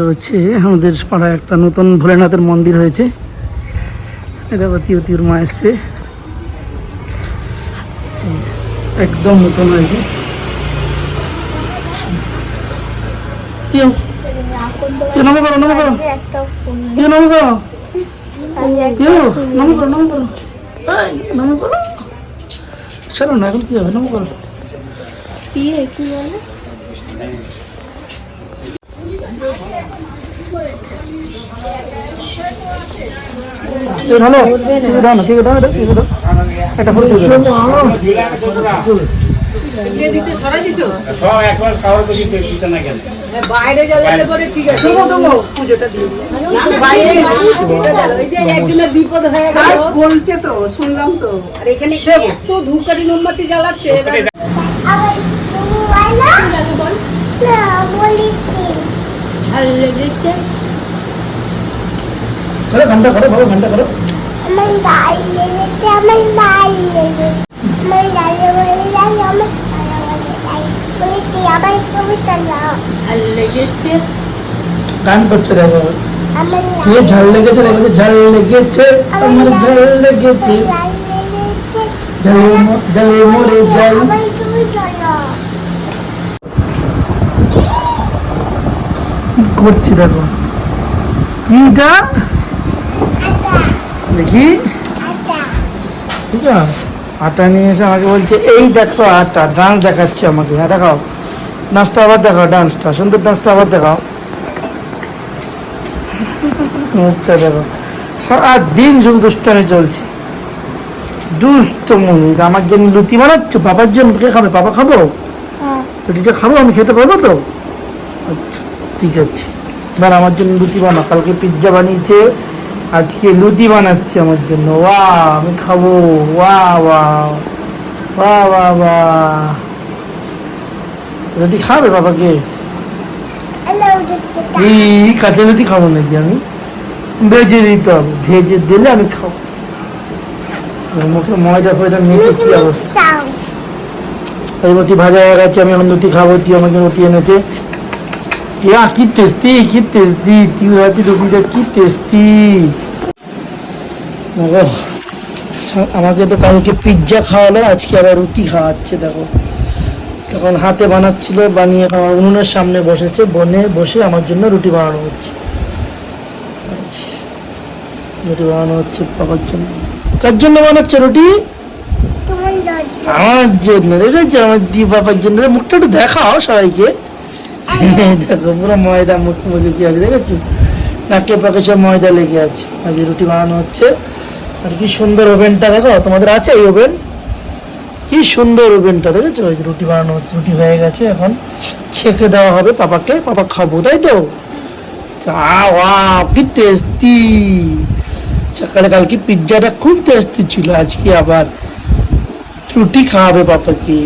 রয়েছে। আমাদের পাড়ায় একটা নতুন ভোলেনাথের মন্দির হয়েছে। এটা তিও তিউর মা এসছে। একদম নতুন হয়েছে। নমো নমো নমো না, এখন কি হবে? নমো করো। দিয়ে কি ঠিক দাও না ঠিক দাও। এটা ঠিক দাও একটা ফটো তুলে না কেন? বাইরে গেলে পরে ঠিক আছে। পুজোটা বিপদ হয়ে গেল। বলছে তো শুনলাম তো। আর এখানে এত ধূপকাঠি মোমবাতি জ্বালাচ্ছে এবার আবার তুমি বলো না বলিছি লেগেছে। চলো ঘণ্টা করো বাবা ঘণ্টা করো। আমার গায়ে লেগেছে আমার গায়ে লেগেছে। আমার গায়ে বলে যাই আমার আবার তুমি চালাও আর লেগেছে। গান করছে দেখো কে ঝাল লেগেছে যে ঝাল লেগেছে আমার ঝাল লেগেছে। ঝালে মরে যাই আবার তুমি চালাও কি করছি দেখো। কিটা? দেখি। ঠিক আছে আটা নিয়ে এসে আমাকে বলছে এই দেখো আটা ডান্স দেখাচ্ছে আমাকে। হ্যাঁ দেখাও। নাচটা আবার দেখাও ডান্সটা সুন্দর ডান্সটা আবার দেখাও। মুখটা দেখো। সারা দিন শুধু দুষ্টামি চলছে। দুষ্ট মনি আমার জন্য লুচি বানাচ্ছ? বাবার জন্য কে খাবে? বাবা খাব? হ্যাঁ। রুটিটা খাব? আমি খেতে পারব তো? আচ্ছা। ঠিক আছে। এবার আমার জন্য লুচি বানা কালকে পিৎজা বানিয়েছে আজকে লুচি বানাচ্ছে আমার জন্য। ওয়া আমি খাব। ওয়া ওয়া ওয়া ওয়া ওয়া রুটি খাবে বাবাকে? এই কাঁচা লুচি খাব নাকি আমি? ভেজে দিতে হবে। ভেজে দিলে আমি খাব। মুখে ময়দা ফয়দা মেখে কি অবস্থা? এই রুটি ভাজা হয়ে গেছে আমি এখন রুটি খাব। তুই আমাকে রুটি এনেছে। ইয়া কি টেস্টি কি টেস্টি তুই রাতে রুটিটা কি টেস্টি দেখো সা- আমাকে তো কালকে পিৎজা খাওয়ালো আজকে আবার রুটি খাওয়াচ্ছে দেখো। তখন হাতে বানাচ্ছিল বানিয়ে আমার উনুনের সামনে বসেছে বনে বসে আমার জন্য রুটি বানানো হচ্ছে। রুটি বানানো হচ্ছে বাবার জন্য। কার জন্য বানাচ্ছে রুটি? আমার জন্য দেখেছ? আমার দি বাবার জন্য। মুখটা একটু দেখাও সবাইকে। দেখো, পুরো ময়দা মুখ মুখে কি আছে, দেখেছ? নাকে পাকে সব ময়দা লেগে আছে। আজ রুটি বানানো হচ্ছে। আর কি সুন্দর ওভেনটা দেখো, তোমাদের আছে এই ওভেন? কি সুন্দর ওভেনটা, দেখেছ? ওই রুটি বানানো হচ্ছে, রুটি হয়ে গেছে এখন। ছেঁকে দেওয়া হবে পাপাকে, পাপা খাব, তাই তো? কি টেস্টি! সকালে কালকে পিৎজাটা খুব টেস্টি ছিল, আজকে আবার রুটি খাওয়াবে পাপাকে।